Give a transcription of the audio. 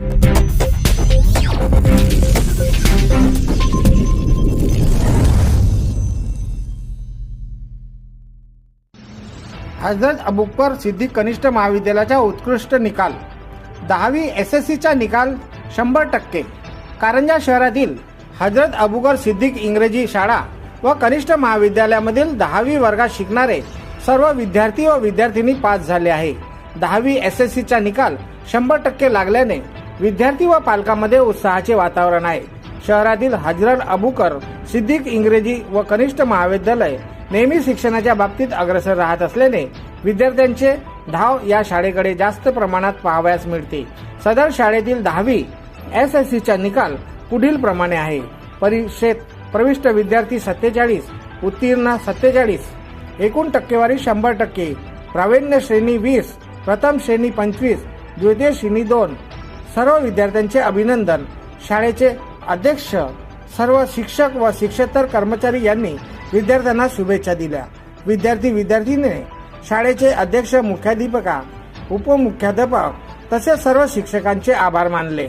हजरत अबुकर सिद्दीक कनिष्ठ महाविद्यालयाचा उत्कृष्ट निकाल. दहावी एस एस सीचा निकाल शंभर टक्के. कारंजा शहरातील हजरत अबुकर सिद्दीक इंग्रजी शाळा व कनिष्ठ महाविद्यालयामधील दहावी वर्गात शिकणारे सर्व विद्यार्थी व विद्यार्थिनी पास झाले आहे. दहावी एस एस सीचा निकाल शंभर टक्के लागल्याने विद्यार्थी व पालकांमध्ये उत्साहाचे वातावरण आहे. शहरातील हजरत अबुकर सिद्दीक इंग्रजी व कनिष्ठ महाविद्यालय नेहमी शिक्षणाच्या बाबतीत अग्रसर राहत असल्याने विद्यार्थ्यांचे धाव या शाळेकडे जास्त प्रमाणात पाहावयास मिळते. सदर शाळेतील दहावी एस एस सीचा निकाल पुढील प्रमाणे आहे. परीक्षेत प्रविष्ट विद्यार्थी सत्तेचाळीस उत्तीर्ण सत्तेचाळीस एकूण टक्केवारी शंभर टक्के प्रावीण्य श्रेणी वीस प्रथम श्रेणी पंचवीस द्वितीय श्रेणी दोन सर्व विद्यार्थ्यांचे अभिनंदन. शाळेचे अध्यक्ष सर्व शिक्षक व शिक्षेतर कर्मचारी यांनी विद्यार्थ्यांना शुभेच्छा दिल्या. विद्यार्थी विद्यार्थिनीने शाळेचे अध्यक्ष मुख्याध्यापका उपमुख्याध्यापक तसेच सर्व शिक्षकांचे आभार मानले.